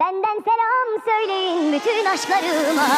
Benden selam söyleyin bütün aşklarıma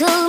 little